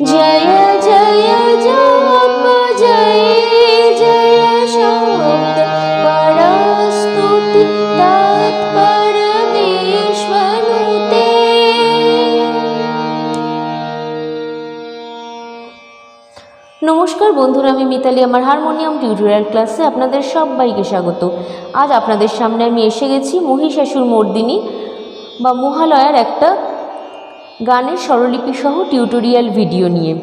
জয় জয় জপ জয় জয় শব্দ পরস্তুতি তৎপরমেশ্বনুতে নমস্কার বন্ধুরা, আমি মিতালি, আমার হারমোনিয়াম টিউটোরিয়াল ক্লাসে আপনাদের সবাইকে স্বাগত। আজ আপনাদের সামনে আমি এসে গেছি মহিষাসুর মর্দিনী বা মহালয়ার একটা গানের স্বরলিপি সহ টিউটোরিয়াল ভিডিও নিয়ে।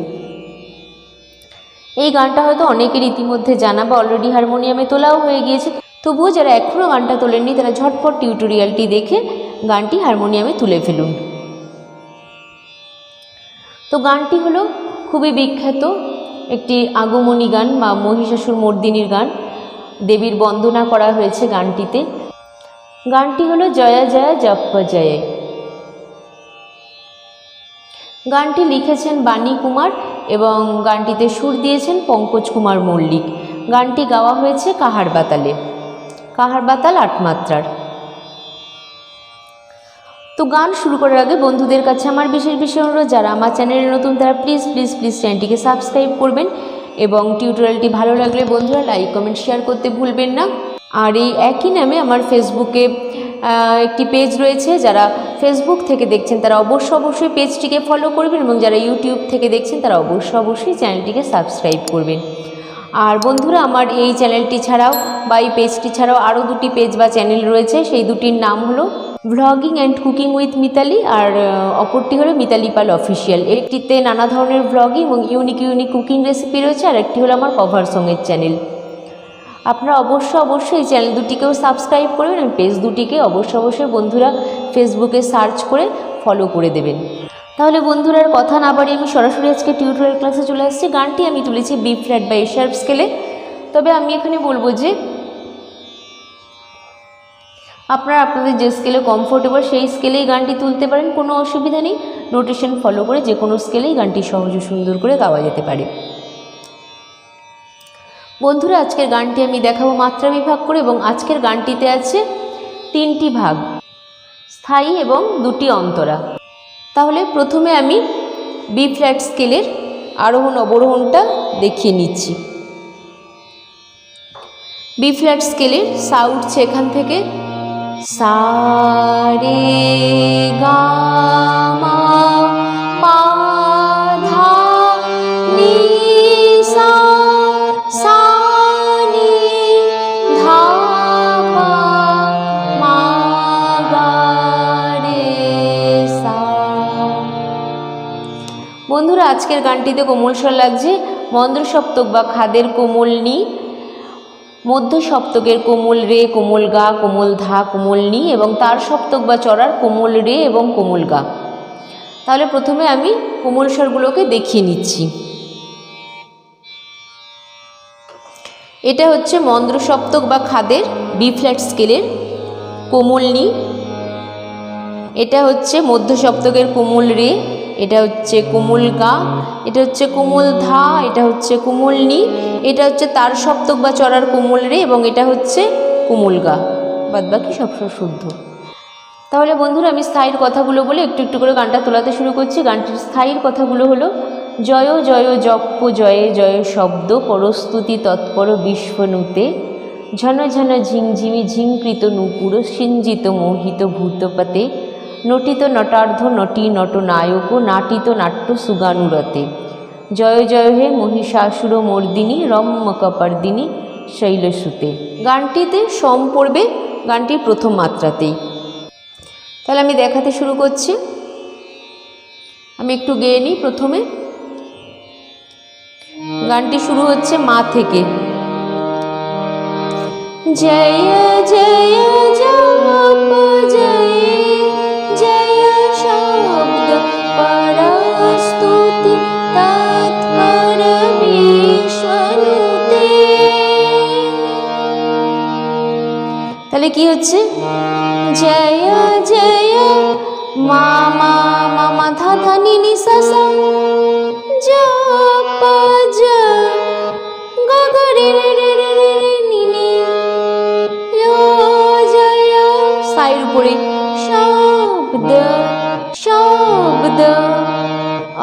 এই গানটা হয়তো অনেকের ইতিমধ্যে জানা বা অলরেডি হারমোনিয়ামে তোলাও হয়ে গিয়েছে। তবুও যারা এখনও গানটা তোলেননি, তারা ঝটপট টিউটোরিয়ালটি দেখে গানটি হারমোনিয়ামে তুলে ফেলুন। তো গানটি হলো খুবই বিখ্যাত একটি আগমনী গান বা মহিষাসুর মর্দিনীর গান। দেবীর বন্দনা করা হয়েছে গানটিতে। গানটি হলো জয়া জয়া জপ্প জয়। গানটি লিখেছেন বাণী কুমার এবং গানটিতে সুর দিয়েছেন পঙ্কজ কুমার মল্লিক। গানটি গাওয়া হয়েছে কাহার বাতালে। কাহার বাতাল আট মাত্রার। তো গান শুরু করার আগে বন্ধুদের কাছে আমার বিশেষ বিশেষ অনুরোধ, যারা আমার চ্যানেলে নতুন তারা প্লিজ প্লিজ প্লিজ চ্যানেলটিকে সাবস্ক্রাইব করবেন এবং টিউটোরিয়ালটি ভালো লাগলে বন্ধুরা লাইক কমেন্ট শেয়ার করতে ভুলবেন না। আর এই একই নামে আমার ফেসবুকে একটি পেজ রয়েছে, যারা ফেসবুক থেকে দেখছেন তারা অবশ্য অবশ্যই পেজটিকে ফলো করবেন এবং যারা ইউটিউব থেকে দেখছেন তারা অবশ্য অবশ্যই চ্যানেলটিকে সাবস্ক্রাইব করবেন। আর বন্ধুরা, আমার এই চ্যানেলটি ছাড়াও বা এই পেজটি ছাড়াও আরও দুটি পেজ বা চ্যানেল রয়েছে, সেই দুটির নাম হলো vlogging and cooking with Mitali আর অপরটি হলো মিতালি পাল অফিসিয়াল একটিতে নানা ধরনের ভ্লগিং এবং ইউনিক ইউনিক কুকিং রেসিপি রয়েছে আর একটি হলো আমার কভার সঙের চ্যানেল আপনারা অবশ্য অবশ্যই চ্যানেল দুটিকেও সাবস্ক্রাইব করবেন এবং পেজ দুটিকে অবশ্য অবশ্যই বন্ধুরা ফেসবুকে সার্চ করে ফলো করে দেবেন। তাহলে বন্ধুরা, আর কথা না বাড়িয়ে আমি সরাসরি আজকে টিউটোরিয়াল ক্লাসে চলে আসছি। গানটি আমি তুলেছি বি ফ্ল্যাট বা এশার্প স্কেলে তবে আমি এখানে বলব যে, আপনারা আপনাদের যে স্কেলে কমফোর্টেবল সেই স্কেলেই গানটি তুলতে পারেন। কোনো অসুবিধা নেই। নোটেশন ফলো করে যে কোনো স্কেলেই গানটি সহজ সুন্দর করে গাওয়া যেতে পারে। বন্ধুরা, আজকের গানটি আমি দেখাবো মাত্রা বিভাগ করে এবং আজকের গানটিতে আছে তিনটি ভাগ, স্থায়ী এবং দুটি অন্তরা। তাহলে প্রথমে আমি বি ফ্ল্যাট স্কেলের আরোহণ অবরোহণটা দেখিয়ে নিচ্ছি। বি ফ্ল্যাট স্কেলের সা উঠছে এখান থেকে। সা, রে, গা, মা আজকের গানটিতে কোমল স্বর লাগছে মন্দ্র সপ্তক বা খাদের কোমল নি, মধ্য সপ্তকের কোমল রে, কোমল গা, কোমল ধা, কোমল নি এবং তার সপ্তক বা চড়ার কোমল রে এবং কোমল গা। তাহলে প্রথমে আমি কোমল স্বরগুলোকে দেখিয়ে নিচ্ছি। এটা হচ্ছে মন্দ্র সপ্তক বা খাদের বি ফ্ল্যাট স্কেলের কোমল নি এটা হচ্ছে মধ্য সপ্তকের কোমল রে। এটা হচ্ছে কোমল গা, এটা হচ্ছে কোমল ধা, এটা হচ্ছে কোমল নি। এটা হচ্ছে তার সপ্তক বা চড়ার কোমল রে এবং এটা হচ্ছে কোমল গা। বাদ বাকি সব সব শুদ্ধ। তাহলে বন্ধুরা, আমি স্থায়ীর কথাগুলো বলে একটু একটু করে গানটা তোলাতে শুরু করছি। গানটির স্থায়ীর কথাগুলো হলো, জয় জয় জপ্প জয়ে, জয় শব্দ, পরস্তুতি তৎপর বিশ্বনুতে ঝন ঝন, ঝিংঝিমি, ঝিংকৃত নূপুর, সিঞ্জিত মোহিত ভূতপাতে। নটিত নটার্ধ, নটি নট নায়ক, নাটিত নাট্য সুগানুরতে। জয় জয় হে মহিষাসুর মর্দিনী, রম্য কপার্দিনী, শৈলসুতে। গানটিতে সম পড়বে গানটির প্রথম মাত্রাতেই। তাহলে আমি দেখাতে শুরু করছি। আমি একটু গেয়ে নিই প্রথমে। গানটি শুরু হচ্ছে মা থেকে। জয় জয় তাহলে কি হচ্ছে? জয় জয়, মামা মামা ধা ধা নি নি সা সা জপ জ গ রে রে রে রে নি নি সাইর উপরে। শব্দ শব্দ।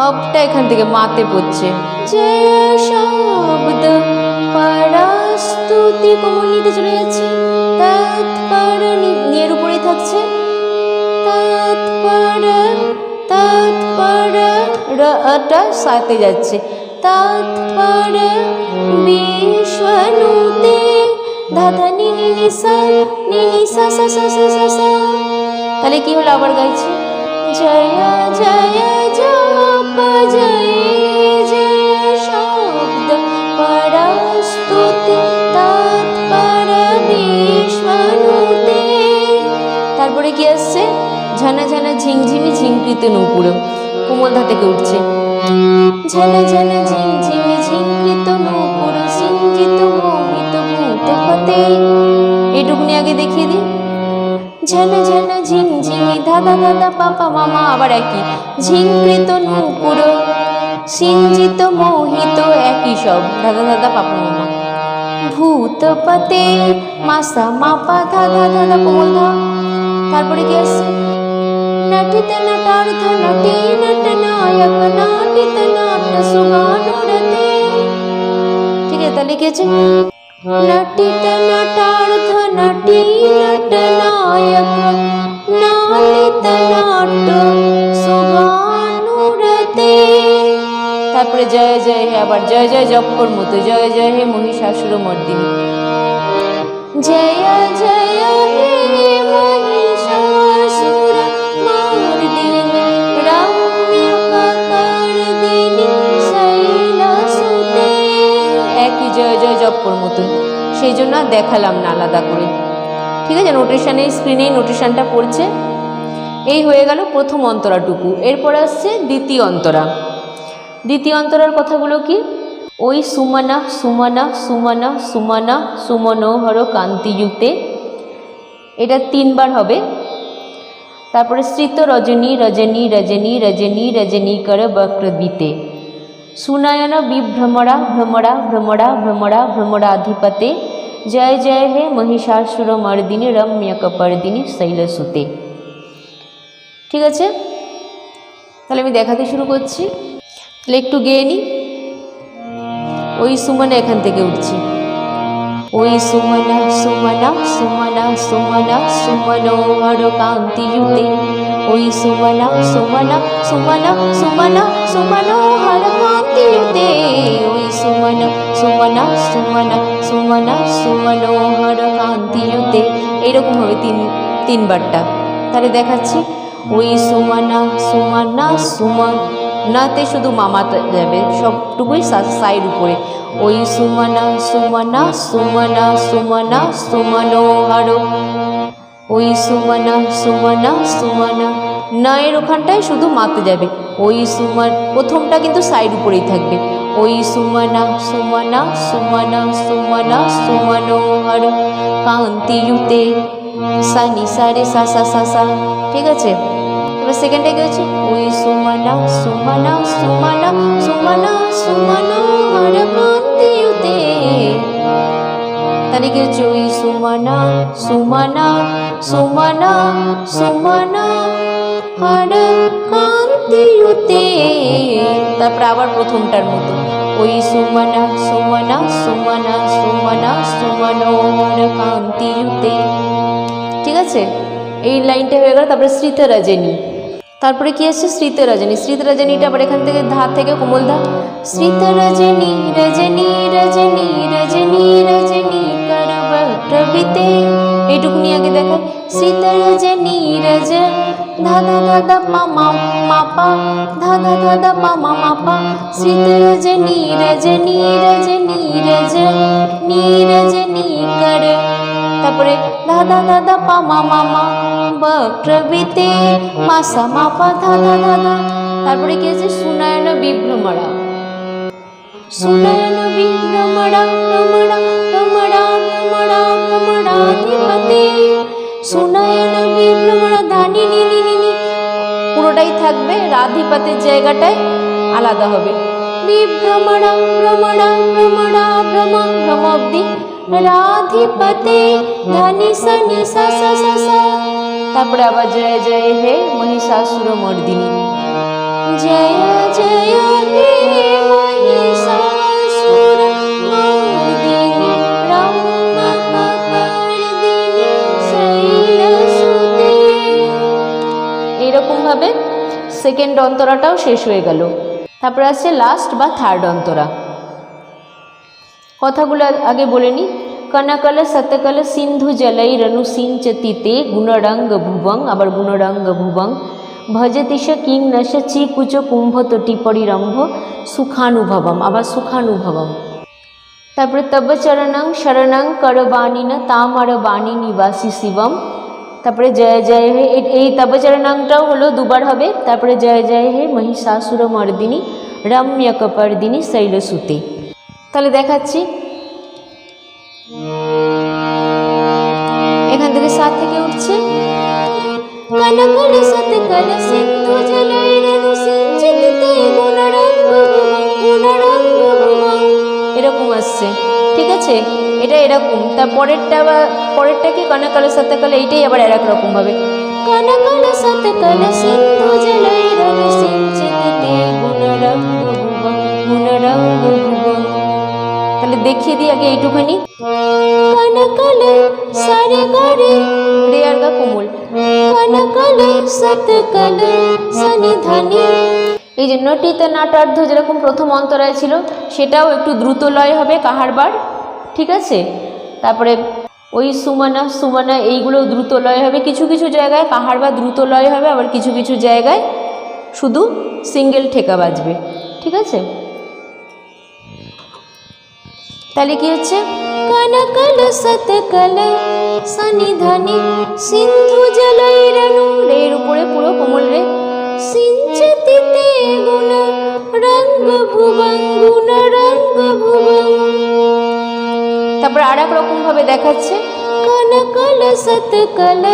অপটা এখান থেকে মাতে পড়ছে। জয় শব্দ, পরাস্তুতি কোমলিতে চলে যাচ্ছে। উপরেই থাকছে। রটা সাথে যাচ্ছে। তৎপর বিশ্বনুতে ধাধা নিসা নিনি সা সা সা সা সা। তাহলে কি হলো আবার গাইছি? জয় জয় জপ জয়। কি আসছে? ঝানা ঝানা ঝিমঝিমি ঝিঙ্কৃত নূপুর। কোমলধা থেকে উঠছে। ঝানা ঝানা ঝিমঝিমি ঝিঙ্কৃত নূপুর সিঞ্জিত মোহিত ভূত পতে এটুকুনি আগে দেখিয়ে দিই। ঝানা ঝানা ঝিমঝিমি ধাদা ধাদা পাপা মামা আবার একই। ঝিঙ্কৃত নূপুর সিঞ্জিত মোহিত একই সব। ধাদা ধাদা পাপা মামা। ভূতপতে মাসা মাপা ধাদা ধাদা কোমল ধা তারপরে কি আসছে নটিত নটার্থ, নটি নট নায়ক, নাটিত নাট সুগানুরতে। ঠিক আছে, তাহলে কি আছে নটিত নটার্থ, নটি নট নায়ক, নাটিত নাট সুগানুরতে। তারপরে জয় জয় হে, আবার জয় জয় জপ্পর মতো, জয় জয় হে মহিষাসুর মর্দিনী জয় জয় হে জপ্পর মতন সেই জন্য আর দেখালাম না আলাদা করে। ঠিক আছে নোটেশনে স্ক্রিনেই নোটেশানটা পড়ছে। এই হয়ে গেল প্রথম অন্তরাটুকু। এরপর আসছে দ্বিতীয় অন্তরা। দ্বিতীয় অন্তরার কথাগুলো কি? ওই সুমনা সুমনা সুমনা সুমনা, সুমনোহর কান্তিযুক্তে এটা তিনবার হবে। তারপরে স্মৃত রজনী রজনী রজনী রজনী রজনী, রজনীকর বক্রবিতে। সুনয়ন বিভ্রমরা ভ্রমরা ভ্রমরা ভ্রমরা ভ্রমরাধিপতে জয় জয় হে মহিষাসুর মর্দিনী রম্যকপর্দিনী শৈলসুতে ঠিক আছে? তাহলে আমি দেখাতে শুরু করছি। তাহলে একটু গেয়ে নিই ওই সুমনা এখান থেকে উঠছি। ওই সুমনা সুমনা সুমনা সুমনা, সুমনোহর কান্তিযুতে। ওই সুমনা সুমনা সুমনা সুমনা সুমনোহর কান্তিযুতে ওই সুমনা সুমনা সুমনা সুমনা সুমনোহর এইরকম হবে তিন তিনবারটা তাহলে দেখাচ্ছি ওই সুমনা সুমনা সুমন নাতে শুধু মামাতে যাবে সবটুকুই সাইড উপরে ওই সুমনা সুমনা সুমনা সুমনা সুমনোহর ওই সুমনা সুমনা সুমনা নয়ের ওখানটায় শুধু মাতে যাবে। ওই সুমন প্রথমটা কিন্তু সাইড উপরেই থাকবে। ওই সুমনা সুমনা সুমনা সুমনা, সুমনোহর কান্তিযুতে সানি সারে সা সা সা সা। ঠিক আছে? এবার সেকেন্ডটা কি হচ্ছে? ওই সুমনা সুমনা সুমনা সুমনা, সুমনোহর কান্তিযুতে হচ্ছে ওই সুমনা সুমনা সুমনা সুমনা। হর কান্তিয়ুতে তারপরে আবার প্রথমটার মতো। ওই সুমনা সুমনা সুমনা সুমনা সুমনোহর কান্তিয়ুতে ঠিক আছে? এই লাইনটা হয়ে গেল, তারপরে স্মৃত রজনী তারপরে কি আসছে? স্মৃত রজনী স্মৃত রজনীটা আবার এখান থেকে ধা থেকে কোমল ধা। স্মৃত রজনী রজনী রজনী রজনী রজনী করবীতে এইটুকুনি আগে দেখা। স্মৃত রজনী রজ, ধা ধা ধা ধা মা মা মা, পা, ধা ধা ধা ধা মা মা মা, পা। স্মৃত রজনী রজনী রজনী রজ, নী, রজনী কর তারপরে দাদা দাদা, পা, মা মামা বক্রবিতে মাসা মাপা ধাদা দাদা তারপরে কি আছে? সুনায়ন বিভ্রমরা। সুনায়ন বিভ্রমরা, ভ্রমরা ভ্রমরা ভ্রমরা ভ্রমরাধিপতে সুনায়ন বিভ্রমরা ধানি নি নি নি নি। পুরোটাই থাকবে রাধিপাতের জায়গাটায় আলাদা হবে। বিভ্রমরা ভ্রমরা ভ্রমরা, ভ্রম ভ্রম অব্দি রাধিপতে ধনি সনি তারপরে আবার জয় জয় হে মহিষাসুর মর্দিনী। জয় জয় হে মহিষাসুর মর্দিনী। রম্যকর্দিনী শৈলসুতে এইরকম ভাবে সেকেন্ড অন্তরাটাও শেষ হয়ে গেল। তারপরে আসছে লাস্ট বা থার্ড অন্তরা। কথাগুলো আগে বলে নি। কনকল সতকল সিন্ধু জলাই রনু সিঞ্চতিতে গুণরঙ্গ ভুবং, আবার গুণরঙ্গ ভুবং। ভজতিশ কিং নশ চিকুচ কুম্ভ তটি পরিরম্ভ, সুখানুভবম, আবার সুখানুভবম। তারপরে তব চরণং শরণং করবাণিন তামার বাণী নিবাসী শিবম। তারপরে জয় জয় হে এই তব চরণংটাও হলো দুবার হবে। তারপরে জয় জয় হে মহিষাসুর মর্দিনী রম্যকপর্দিনী, শৈলসুতে। তাহলে দেখাচ্ছি। এখান থেকে সাত থেকে উঠছে। এরকম আসছে। ঠিক আছে? এটা এরকম। তার পরেরটা বা পরেরটা কি? কনকল সতকল এইটাই আবার এক রকম ভাবে কনকল সতকল সিন্ধু জলাই রনু সিঞ্চিতে গুণরঙ্গ গুণরঙ্গ দেখিয়ে দিই আগে এইটুখানি এই যে নটিতে নাটার্ধ যেরকম প্রথম অন্তরায় ছিল, সেটাও একটু দ্রুত লয় হবে কাহারবার ঠিক আছে? তারপরে ওই সুমানা সুমানা এইগুলো দ্রুত লয় হবে। কিছু কিছু জায়গায় কাহারবার দ্রুত লয় হবে, আবার কিছু কিছু জায়গায় শুধু সিঙ্গেল ঠেকা বাজবে, ঠিক আছে? তাহলে কি হচ্ছে? কনকল সতকল সনিধানে সিন্ধু জলাই রনু রের উপরে পুরো কোমল রে। সিঞ্চতিতে গুণ রঙ্গ ভুবঙ্গুণ গুণ রঙ্গ ভুবং তারপর আর এক রকম ভাবে দেখাচ্ছে কনকল সতকল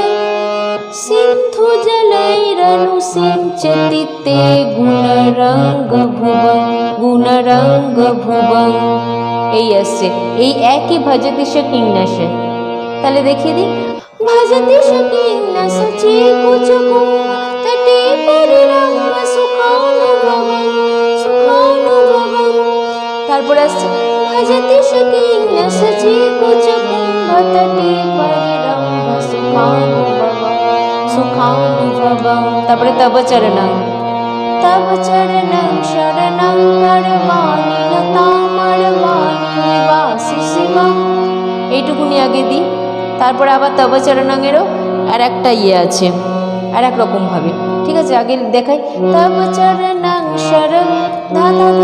সিন্ধু জলাই রনু সিঞ্চতিতে গুণ রঙ্গ ভুবং গুণ রঙ্গ ভুবং এই আসছে এই একই ভজতি সে তাহলে দেখিয়ে দিই। ভজতি সে কিংনাশ চি কুচকু তটে পরিরঙ্গ সুখানুভবং সুখানুভবং তারপর আসছে পরিরঙ্গ সুখানুভবং সুখানুভবং তারপরে তব চরণং তব চরণং শরণং তামার বাণী নিবাসী এইটুকুনি আগে দিই। তারপরে আবার তব চরণাঙেরও আর একটা ইয়ে আছে আর এক রকমভাবে ঠিক আছে, আগে দেখাই। তব চরণং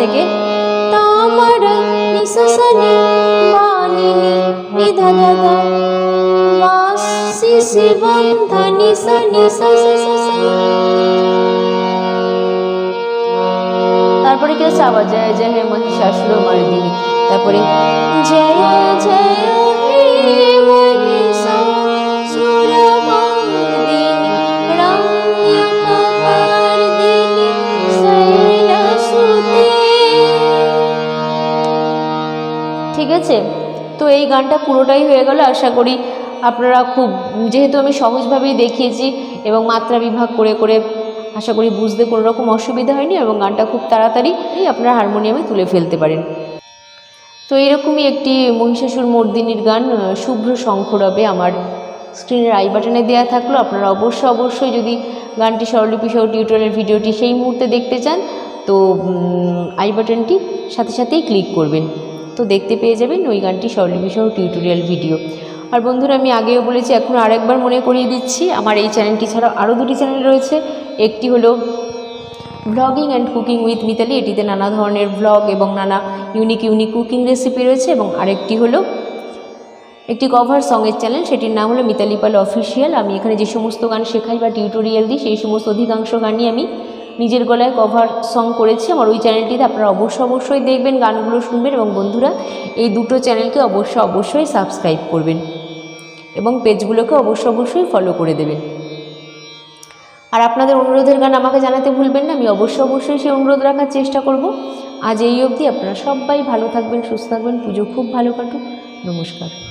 থেকে। তারপরে কি আছে যায় যে হে মহিষাসুর মর্দিনী। তারপরে জয় জয় আছে? তো এই গানটা পুরোটাই হয়ে গেল। আশা করি আপনারা খুব, যেহেতু আমি সহজভাবেই দেখিয়েছি এবং মাত্রা বিভাগ করে করে আশা করি বুঝতে কোনো রকম অসুবিধা হয়নি এবং গানটা খুব তাড়াতাড়ি আপনারা হারমোনিয়ামে তুলে ফেলতে পারেন। তো এরকমই একটি মহিষাসুর মর্দিনীর গান শুভ্র শঙ্খরবে আমার স্ক্রিনের আই বাটনে দেওয়া থাকল। আপনারা অবশ্যই অবশ্যই যদি গানটি স্বরলিপি সহ টিউটোরিয়াল ভিডিওটি সেই মুহূর্তে দেখতে চান, তো আই বাটনটি সাথে সাথেই ক্লিক করবেন। তো দেখতে পেয়ে যাবেন ওই গানটি সহ টিউটোরিয়াল ভিডিও আর বন্ধুরা, আমি আগেও বলেছি, এখন আরেকবার মনে করিয়ে দিচ্ছি, আমার এই চ্যানেলটি ছাড়াও আরও দুটি চ্যানেল রয়েছে। একটি হলো blogging and cooking with Mitali এটিতে নানা ধরনের ব্লগ এবং নানা ইউনিক ইউনিক কুকিং রেসিপি রয়েছে এবং আরেকটি হলো একটি কভার সঙের চ্যানেল সেটির নাম হলো মিতালি পাল অফিসিয়াল আমি এখানে যে সমস্ত গান শেখাই বা টিউটোরিয়াল দিই, সেই সমস্ত অধিকাংশ গানই আমি নিজের গলায় কভার সং করেছি। আমার ওই চ্যানেলটিতে আপনারা অবশ্যই অবশ্যই দেখবেন, গানগুলো শুনবেন এবং বন্ধুরা, এই দুটো চ্যানেলকে অবশ্যই অবশ্যই সাবস্ক্রাইব করবেন এবং পেজগুলোকে অবশ্যই অবশ্যই ফলো করে দেবেন। আর আপনাদের অনুরোধের গান আমাকে জানাতে ভুলবেন না, আমি অবশ্যই অবশ্যই সেই অনুরোধ রাখার চেষ্টা করব। আজ এই অবধি আপনারা সবাই ভালো থাকবেন, সুস্থ থাকবেন, পুজো খুব ভালো কাটুক। নমস্কার।